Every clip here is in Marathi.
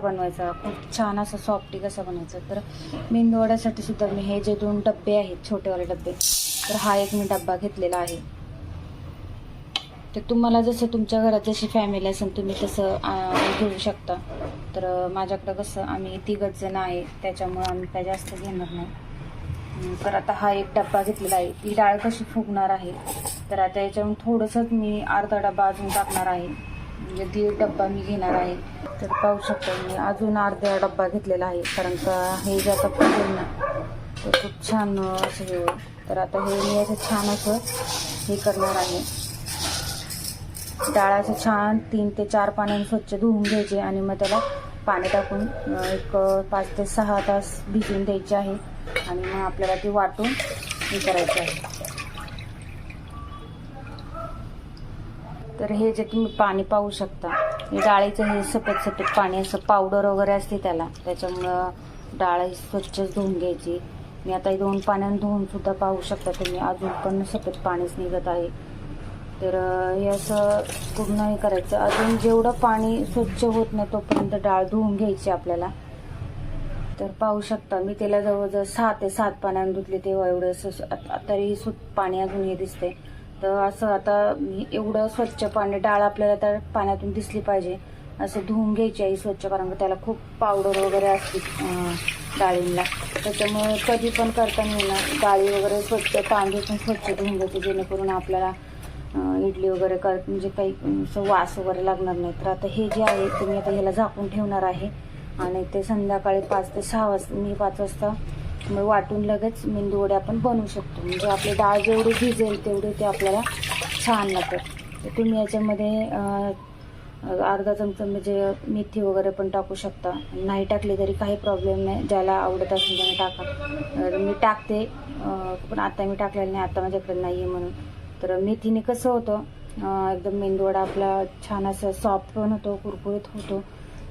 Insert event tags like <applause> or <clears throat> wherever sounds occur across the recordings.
कसा बनवायचा खूप छान असं सॉफ्टी कसा बनवायचा. तर मेंदूवड्यासाठी सुद्धा मी हे जे दोन डब्बे आहेत छोटेवाले डब्बे तर हा एक मी डब्बा घेतलेला आहे. तर तुम्हाला जसं तुमच्या घरात जशी फॅमिली असेल तुम्ही तसं घेऊ शकता. तर माझ्याकडं कसं आम्ही तिघच जण आहे त्याच्यामुळं आम्ही काय जास्त घेणार नाही. तर आता हा एक डब्बा घेतलेला आहे. ती डाळ कशी फुगणार आहे? तर आता याच्यावरून थोडंसंच मी अर्धा डब्बा अजून टाकणार आहे. म्हणजे दीड डब्बा मी घेणार आहे. तर पाहू शकतो मी अजून अर्धा डब्बा घेतलेला आहे कारण का हे जे आता फुगेल ना तर खूप छान असं हे तर आता हे मी असं छान असं हे करणार आहे. डाळाचं छान तीन ते चार पाण्याने स्वच्छ धुवून घ्यायचे आणि मग त्याला पाणी टाकून एक पाच ते सहा तास भिजून द्यायचे आहे. आणि मग आपल्याला ते वाटून हे करायचं आहे. तर हे जे तुम्ही पाणी पाहू शकता हे डाळीचं हे सफेद सफेद पाणी असं पावडर वगैरे असते त्याला. त्याच्यामुळं डाळ ही स्वच्छच धुवून घ्यायची. मी आता हे दोन पाण्यानं धुवून सुद्धा पाहू शकता तुम्ही. अजून पण सफेद पाणीच निघत आहे. तर हे असं पूर्ण हे करायचं. अजून जेवढं पाणी स्वच्छ होत नाही तोपर्यंत डाळ धुवून घ्यायची आपल्याला. तर पाहू शकता मी त्याला जवळजवळ सहा ते सात पाण्याने धुतले तेव्हा एवढं असं तरी सु पाणी अजून हे दिसते तर असं आता एवढं स्वच्छ पाणी डाळ आपल्याला त्या पाण्यातून दिसली पाहिजे. असं धुवून घ्यायची आहे स्वच्छ कारण त्याला खूप पावडर वगैरे असते डाळींना. त्याच्यामुळे कधी पण करताना ना डाळी वगैरे स्वच्छ तांदूळ पण स्वच्छ धुवून घ्यायचे जेणेकरून आपल्याला इडली वगैरे कर म्हणजे काही असं वास वगैरे लागणार नाही. तर आता हे जे आहे ते मी आता ह्याला झाकून ठेवणार आहे. आणि ते संध्याकाळी पाच ते सहा वाजता मी पाच वाजता मग वाटून लगेच मेंदू वडे आपण बनवू शकतो. म्हणजे आपली डाळ जेवढी भिजेल तेवढी ते आपल्याला छान लागतं. तर तुम्ही याच्यामध्ये अर्धा चमचा म्हणजे मेथी वगैरे पण टाकू शकता. नाही टाकली तरी काही प्रॉब्लेम नाही. ज्याला आवडत असेल त्याने टाका. तर मी टाकते. पण आता मी टाकलेलं नाही. आता माझ्याकडे नाही आहे म्हणून. तर मेथीने कसं होतं? एकदम मेंदूवडा आपला छान असं सॉफ्ट पण होतो कुरकुरीत होतो.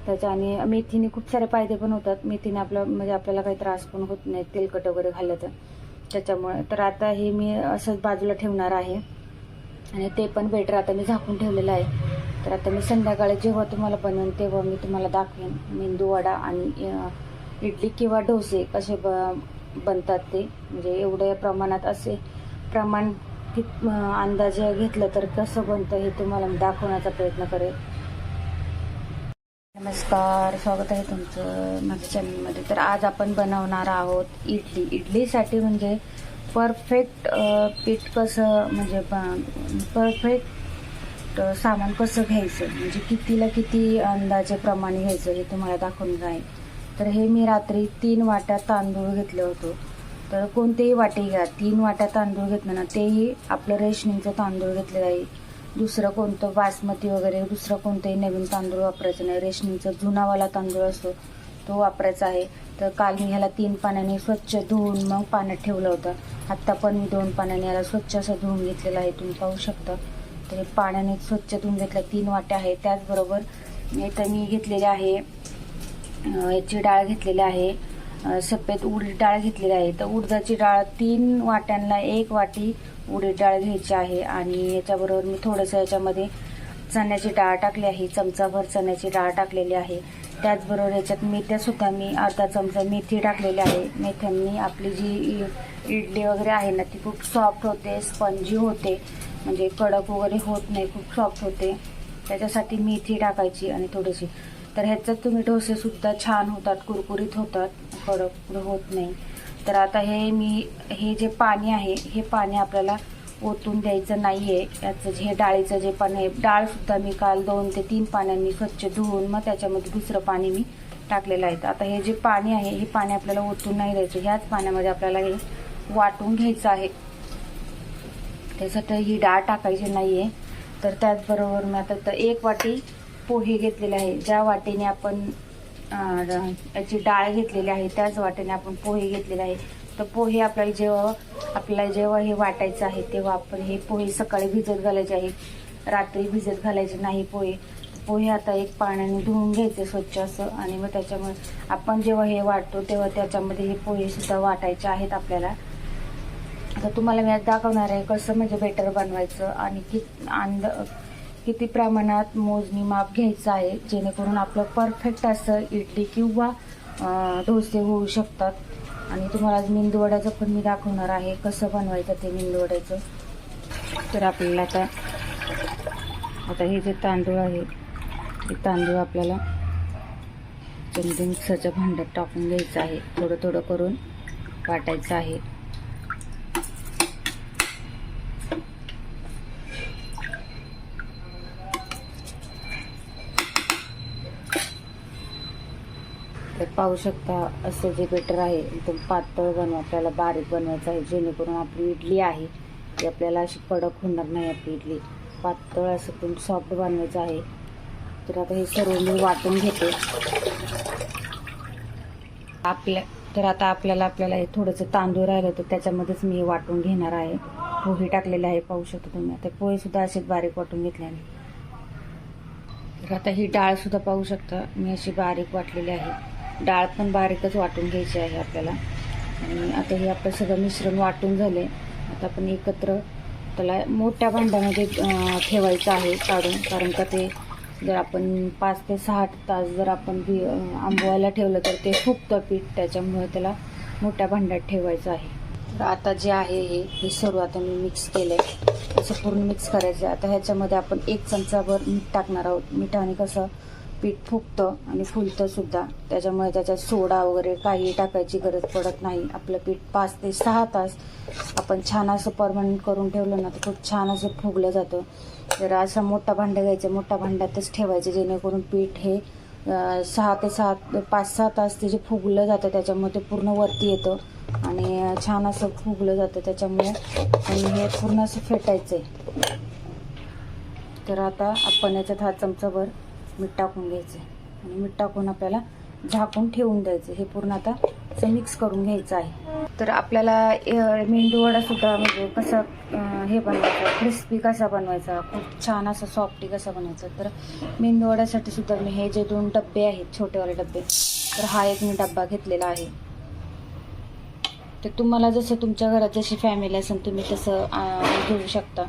त्याच्या आणि मेथीने खूप सारे फायदे पण होतात. मेथीने आपलं म्हणजे आपल्याला काही त्रास पण होत नाही तेलकट वगैरे खाल्लं तर. त्याच्यामुळे तर आता हे मी असंच बाजूला ठेवणार आहे. आणि ते पण बेटर आता मी झाकून ठेवलेलं आहे. तर आता मी संध्याकाळी जेव्हा तुम्हाला बनवेन तेव्हा मी तुम्हाला दाखवेन. मेंदू वडा आणि इडली किंवा डोसे कसे ब बनतात ते. म्हणजे एवढ्या प्रमाणात असे प्रमाण कित अंदाजे घेतलं तर कसं बनतं हे तुम्हाला मी दाखवण्याचा प्रयत्न करेल नमस्कार स्वागत आहे तुमचं माझ्या चॅनलमध्ये. तर आज आपण बनवणार आहोत इडली. इडलीसाठी म्हणजे परफेक्ट पीठ कसं म्हणजे परफेक्ट सामान कसं घ्यायचं? म्हणजे कितीला किती अंदाजे प्रमाणे घ्यायचं हे तुम्हाला दाखवून जाईल. तर हे मी रात्री तीन वाट्या तांदूळ घेतलं होतं. तर कोणतेही वाटे घ्या. तीन वाट्या तांदूळ घेतलं ना तेही आपलं रेशनिंगचं तांदूळ घेतलेलं आहे. दुसरं कोणतं बासमती वगैरे दुसरं कोणतंही नवीन तांदूळ वापरायचं नाही. रेशनिंगचा जुनावाला तांदूळ असतो तो वापरायचा आहे. तर काल मी ह्याला तीन पाण्याने स्वच्छ धुवून मग पाण्यात ठेवलं होतं. आत्ता पण मी दोन पाण्याने याला स्वच्छ असं धुवून घेतलेलं आहे. तुम्ही पाहू शकता. तर पाण्याने स्वच्छ धुवून घेतलं तीन वाट्या आहे त्याचबरोबर इथं मी घेतलेले आहे याची डाळ घेतलेली आहे सफेद उडीद डाळ घेतलेली आहे. तर उडदाची डाळ तीन वाट्यांना एक वाटी उडीद डाळ घ्यायची आहे आणि याच्याबरोबर मी थोडंसं याच्यामध्ये चण्याची डाळ टाकली आहे चमचाभर चण्याची डाळ टाकलेली आहे. त्याचबरोबर याच्यात मेथ्या सुद्धा मी अर्धा चमचा मेथी टाकलेली आहे. मेथ्यांनी आपली जी इ- इडली वगैरे आहे ना ती खूप सॉफ्ट होते स्पंजी होते. म्हणजे कडक वगैरे होत नाही खूप सॉफ्ट होते. त्याच्यासाठी मेथी टाकायची आणि थोडीशी. तर ह्याच्यात तुम्ही डोसे सुद्धा छान होतात कुरकुरीत होतात. कडक होत नाही. तर आता हे मी हे जे पाणी आहे हे पाणी आपल्याला ओतून द्यायचं नाही आहे याचं जे हे डाळीचं जे पाणी आहे डाळसुद्धा मी काल दोन ते तीन पाण्यांनी स्वच्छ धुवून मग त्याच्यामध्ये दुसरं पाणी मी टाकलेलं आहे. आता हे जे पाणी आहे हे पाणी आपल्याला ओतून नाही द्यायचं. ह्याच पाण्यामध्ये आपल्याला हे वाटून घ्यायचं आहे. त्यासाठी ही डाळ टाकायची नाहीये. तर त्याचबरोबर मी आता तर एक वाटी पोहे घेतलेले आहे. ज्या वाटीने आपण याची डाळ घेतलेली आहे त्याच वाटेने आपण पोहे घेतलेले आहे. तर पोहे आपल्याला जेव्हा आपल्याला जेव्हा हे वाटायचं आहे तेव्हा आपण हे पोहे सकाळी भिजत घालायचे आहे. रात्री भिजत घालायचे नाही पोहे. पोहे आता एक पाण्याने धुवून घ्यायचे स्वच्छ असं आणि मग त्याच्यामुळे आपण जेव्हा हे वाटतो तेव्हा त्याच्यामध्ये हे पोहे सुद्धा वाटायचे आहेत आपल्याला. तर तुम्हाला मी आज दाखवणार आहे कसं म्हणजे बेटर बनवायचं आणि कि अंद किती प्रमाणात मोजणी माप घ्यायचं आहे जेणेकरून आपलं परफेक्ट असं इडली किंवा डोसे होऊ शकतात. आणि तुम्हाला आज मेंदूवड्याचं पण मी दाखवणार आहे कसं बनवायचं ते मेंदूवड्याचं. तर आपल्याला आता आता हे जे तांदूळ आहे ते तांदूळ आपल्याला चमचे मिक्सरच्या भांड्यात टाकून घ्यायचं आहे. थोडं थोडं करून वाटायचं आहे. तर पाहू शकता असं जे बेटर आहे एकदम पातळ बनव आपल्याला बारीक बनवायचं आहे जेणेकरून आपली इडली आहे ती आपल्याला अशी कडक होणार नाही आपली इडली. पातळ असं पण सॉफ्ट बनवायचं आहे. तर आता हे सर्व मी वाटून घेते. आपल्या तर आता आपल्याला आपल्याला हे थोडंसं तांदूळ राहिलं तर त्याच्यामध्येच मी हे वाटून घेणार आहे. पोहे टाकलेले आहे पाहू शकता तुम्ही. आता पोहेसुद्धा असेच बारीक वाटून घेतल्याने तर आता ही डाळसुद्धा पाहू शकता मी अशी बारीक वाटलेली आहे. डाळ पण बारीकच वाटून घ्यायची आहे आपल्याला. आणि आता हे आपलं सगळं मिश्रण वाटून झाले आता आपण एकत्र त्याला मोठ्या भांड्यामध्ये ठेवायचं आहे काढून. कारण का ते जर आपण पाच ते सहा तास जर आपण बी आंबवायला ठेवलं तर ते फुगतं पीठ. त्याच्यामुळे त्याला मोठ्या भांड्यात ठेवायचं आहे. तर आता जे आहे हे हे सर्व आता मी मिक्स केलं आहे असं पूर्ण मिक्स करायचं आहे. आता ह्याच्यामध्ये आपण एक चमचाभर मीठ टाकणार आहोत. मिठाने कसं पीठ फुगतं आणि फुलतं सुद्धा. त्याच्यामुळे त्याच्यात सोडा वगैरे काही टाकायची गरज पडत नाही. आपलं पीठ पाच ते सहा तास आपण छान असं परमनंट करून ठेवलं ना तर खूप छान असं फुगलं जातं. तर असा मोठा भांडं घ्यायचं मोठ्या भांड्यातच ठेवायचं जेणेकरून पीठ हे सहा ते सात पाच सहा तास ते जे फुगलं जातं त्याच्यामुळे ते पूर्ण वरती येतं आणि छान असं फुगलं जातं त्याच्यामुळे. आणि हे पूर्ण असं फेटायचं आहे तर आता आपण याच्यात हा चमचाभर मीठ टाकून घ्यायचं आणि मीठ टाकून आपल्याला झाकून ठेवून द्यायचं हे पूर्ण आता असं मिक्स करून घ्यायचं आहे. तर आपल्याला अं, मेंदू वडा सुद्धा म्हणजे कसं हे बनवायचं क्रिस्पी कसा बनवायचा खूप छान असा सॉफ्टी कसा बनवायचा. तर मेंदू वड्यासाठी सुद्धा मी हे जे दोन डब्बे आहेत छोटेवाले डब्बे तर हा एक मी डब्बा घेतलेला आहे. तर तुम्हाला जसं तुमच्या घरात जशी फॅमिली असेल तुम्ही तसं घेऊ शकता.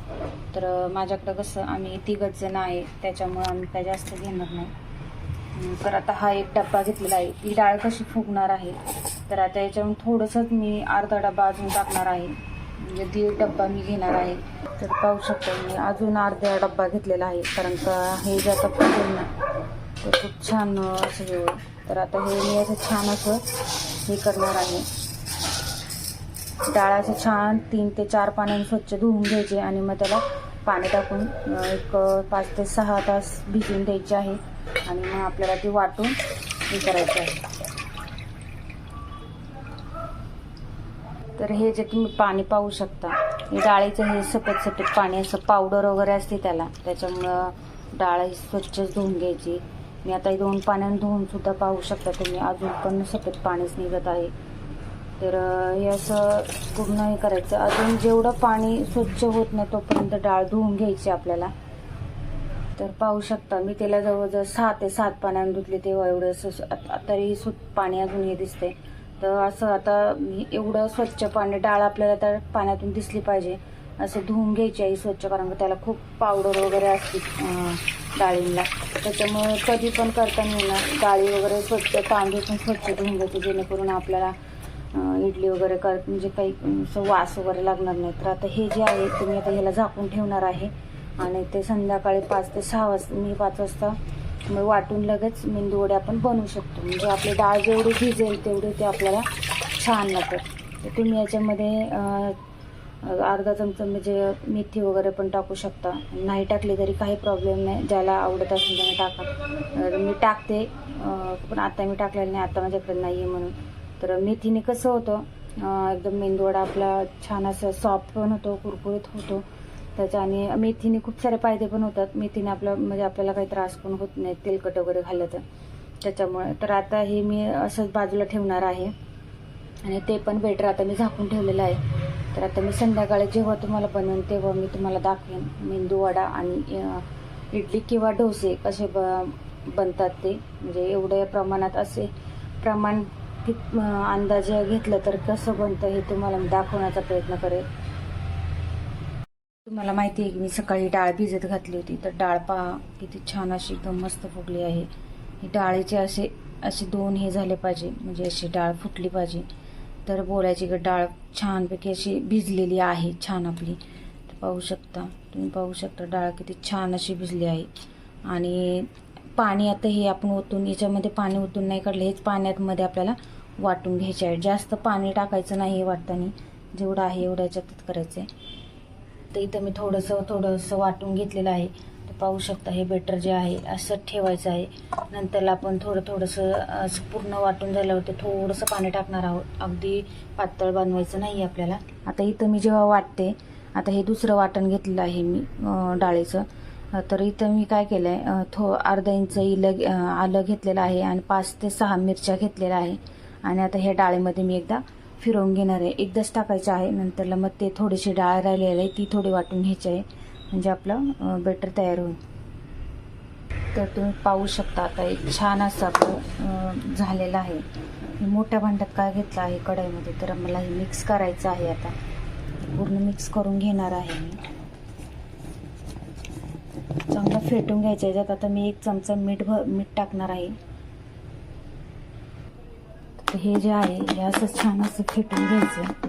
तर माझ्याकडं कसं आम्ही तिघच जण आहे त्याच्यामुळं आम्ही काय जास्त घेणार नाही. तर आता हा एक डब्बा घेतलेला आहे. ती डाळ कशी फुगणार आहे? तर आता याच्यावरून थोडंसंच मी अर्धा डब्बा अजून टाकणार आहे. म्हणजे दीड डब्बा मी घेणार आहे. तर पाहू शकता मी अजून अर्धा डब्बा घेतलेला आहे. कारण का हे जे आता फुगेल ना तर खूप छान असं तर आता हे मी असं छान असं हे करणार आहे. डाळ असं छान तीन ते चार पाण्याने स्वच्छ धुवून घ्यायचे आणि मग त्याला पाणी टाकून एक पाच ते सहा तास भिजून द्यायचे आहे. आणि मग आपल्याला ते वाटून हे करायचं आहे. तर हे जे तुम्ही पाणी पाहू शकता डाळीचं हे सफेद सफेद पाणी असं पावडर वगैरे असते त्याला. त्याच्यामुळं डाळ ही स्वच्छ धुवून घ्यायची. मी आता दोन पाण्याने धुवून सुद्धा पाहू शकता तुम्ही. अजून पण सफेद पाणीच निघत आहे. तर हे असं पूर्ण हे करायचं. अजून जेवढं पाणी स्वच्छ होत नाही तोपर्यंत डाळ धुवून घ्यायची आपल्याला. तर पाहू शकता मी त्याला जवळजवळ सहा ते सात पाण्याने धुतले तेव्हा एवढं असं तरी सुट पाणी अजून हे दिसते तर असं आता एवढं स्वच्छ पाणी डाळ आपल्याला त्या पाण्यातून दिसली पाहिजे. असं धुवून घ्यायची आहे स्वच्छ कारण त्याला खूप पावडर वगैरे असते डाळींना. त्याच्यामुळे कधी पण करताना ना डाळी वगैरे स्वच्छ तांदूळ पण स्वच्छ धुवून घ्यायचे जेणेकरून आपल्याला इडली वगैरे कर म्हणजे काही असं वास वगैरे लागणार नाही. तर आता हे जे आहे तुम्ही आता ह्याला झाकून ठेवणार आहे. आणि ते संध्याकाळी पाच ते सहा वाजता मी पाच वाजता मग वाटून लगेच मेंदू वडे आपण बनवू शकतो. म्हणजे आपली डाळ जेवढी भिजेल तेवढी ते आपल्याला छान लागतात तर तुम्ही याच्यामध्ये अर्धा चमचा म्हणजे मेथी वगैरे पण टाकू शकता. नाही टाकली तरी काही प्रॉब्लेम नाही. ज्याला आवडत असेल त्याने टाका. तर मी टाकते. पण आता मी टाकलेलं नाही. आता माझ्याकडे नाही आहे म्हणून. तर मेथीने कसं होतं एकदम मेंदूवडा आपला छान असं सॉफ्ट पण होतो कुरकुरीत होतो. त्याच्या आणि मेथीने खूप सारे फायदे पण होतात. मेथीने आपला म्हणजे आपल्याला काही त्रास पण होत नाही तेलकट वगैरे खाल्लं तर. त्याच्यामुळे तर आता हे मी असंच बाजूला ठेवणार आहे. आणि ते पण बेटर आता मी झाकून ठेवलेलं आहे. तर आता मी संध्याकाळी जेव्हा तुम्हाला बनवेन तेव्हा मी तुम्हाला दाखवेन मेंदू वडा आणि इडली किंवा डोसे कसे ब बनतात ते. म्हणजे एवढ्या प्रमाणात असे प्रमाण ठीक अंदाजे घेतलं तर कसं बनतं हे तुम्हाला मी दाखवण्याचा प्रयत्न करेल. तुम्हाला माहिती आहे की मी सकाळी डाळ भिजत घातली होती. तर डाळ पहा किती छान अशी एकदम मस्त फुगली आहे. ही डाळीचे असे असे दोन हे झाले पाहिजे म्हणजे अशी डाळ फुटली पाहिजे. तर बोलायची की डाळ छानपैकी अशी भिजलेली आहे छान आपली. पाहू शकता तुम्ही पाहू शकता डाळ किती छान अशी भिजली आहे. आणि पाणी आता हे आपण ओतून याच्यामध्ये पाणी ओतून नाही काढलं हेच पाण्यामध्ये आपल्याला वाटून घ्यायचे आहे. जास्त पाणी टाकायचं नाही वाटताना. जेवढं आहे एवढं याच्यातच करायचं आहे तर इथं मी थोडंसं थोडंसं वाटून घेतलेलं आहे. तर पाहू शकता हे बेटर जे आहे असं ठेवायचं आहे. नंतरला आपण थोडं थोडंसं असं पूर्ण वाटून झाल्यावरती थोडंसं पाणी टाकणार आहोत. अगदी पातळ बनवायचं नाही आपल्याला. आता इथं मी जेव्हा वाटते आता हे दुसरं वाटण घेतलेलं आहे मी डाळीचं. तर इथं मी काय केलं आहे थो अर्धा इंच इलं आलं घेतलेलं आहे आणि पाच ते सहा मिरच्या घेतलेल्या आहे. आणि आता ह्या डाळीमध्ये मी एकदा फिरवून घेणार आहे. एकदाच टाकायचं आहे नंतरला मग ते थोडीशी डाळ राहिलेली आहे ती थोडी वाटून घ्यायची आहे. म्हणजे आपलं बेटर तयार होईल. तर तुम्ही पाहू शकता आता एक छान असं आपलं झालेलं आहे. मोठ्या भांड्यात काय घेतलं आहे कढईमध्ये तर मला हे मिक्स करायचं आहे आता. पूर्ण मिक्स करून घेणार आहे मी. चांगला फेटून घ्यायचं याच्यात आता मी एक चमचा मीठ भर मीठ टाकणार आहे. तर हे जे आहे हे असं छान असं फेटून घ्यायचं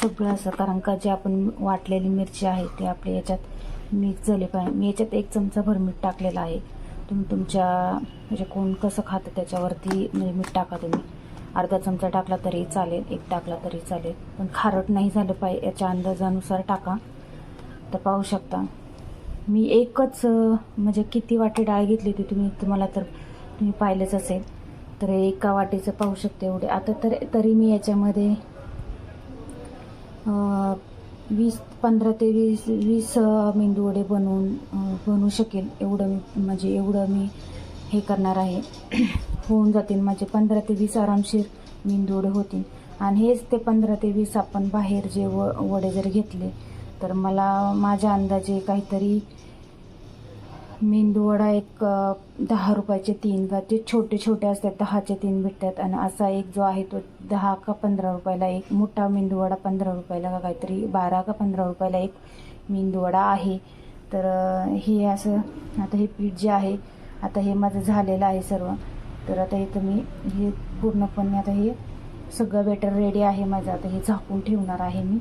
सगळं असं कारण का जे आपण वाटलेली मिरची आहे ते आपल्या याच्यात मिक्स झाले पाहिजे मी याच्यात एक चमचा भर मीठ टाकलेला आहे. तुम्ही तुमच्या म्हणजे कोण कसं खातं त्याच्यावरती म्हणजे मीठ टाका तुम्ही. अर्धा चमचा टाकला तरी चालेल एक टाकला तरी चालेल. पण खारट नाही झालं पाहिजे याच्या अंदाजानुसार टाका. तर पाहू शकता. मी एकच म्हणजे किती वाटी डाळ घेतली होती तुम्ही तुम्हाला तर तुम्ही पाहिलंच असेल. तर एका वाटीचं पाहू शकते एवढे. आता तर तरी मी याच्यामध्ये वीस पंधरा ते वीस वीस मेंदू वडे बनवून बनवू शकेल. एवढं मी म्हणजे एवढं मी हे करणार आहे. <clears throat> होऊन जातील माझे पंधरा ते वीस आरामशीर मेंदू वडे होतील. आणि हेच ते पंधरा ते वीस आपण बाहेर जे व वडे जर घेतले तर मला माझ्या अंदाजे काहीतरी मेंदूवडा एक दहा रुपयाचे तीन का ते छोटे छोटे असतात दहाचे तीन भेटतात. आणि असा एक जो आहे तो दहा का पंधरा रुपयाला एक मोठा मेंदूवडा पंधरा रुपयाला का काहीतरी बारा का पंधरा रुपयाला एक मेंदूवडा आहे. तर हे असं आता हे पीठ जे आहे आता हे माझं झालेलं आहे सर्व. तर आता हे तुम्ही हे पूर्णपणे आता हे सगळं बेटर रेडी आहे माझं. आता हे झाकून ठेवणार आहे मी.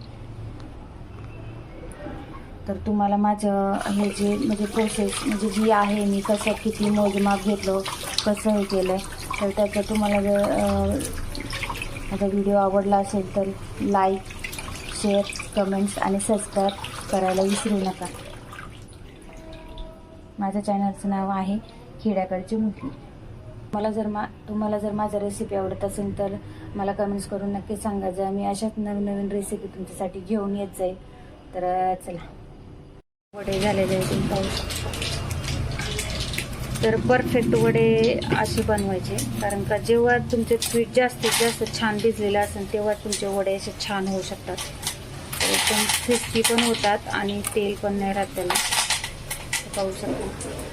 तर तुम्हाला माझं हे जे म्हणजे प्रोसेस म्हणजे जी आहे मी कसं किती मोजमाप घेतलं कसं हे केलं तर त्याचं तुम्हाला जर माझा व्हिडिओ आवडला असेल तर लाईक शेअर कमेंट्स आणि सबस्क्राईब करायला विसरू नका. माझ्या चॅनलचं नाव आहे खेड्याकडची मुठी मला जर मा तुम्हाला जर माझा रेसिपी आवडत असेल तर मला कमेंट्स करून नक्की सांगा. जर मी अशाच नवनवीन रेसिपी तुमच्यासाठी घेऊन येत जाईल तर चला. वडे झालेले आहेत तुम्ही पाहू शकता. तर परफेक्ट वडे असे बनवायचे. कारण का जेव्हा तुमचे पीठ जास्तीत जास्त छान भिजलेलं असेल तेव्हा तुमचे वडे असे छान होऊ शकतात. एकदम क्रिस्पी पण होतात आणि तेल पण नाही राहत त्याला. पाहू शकता.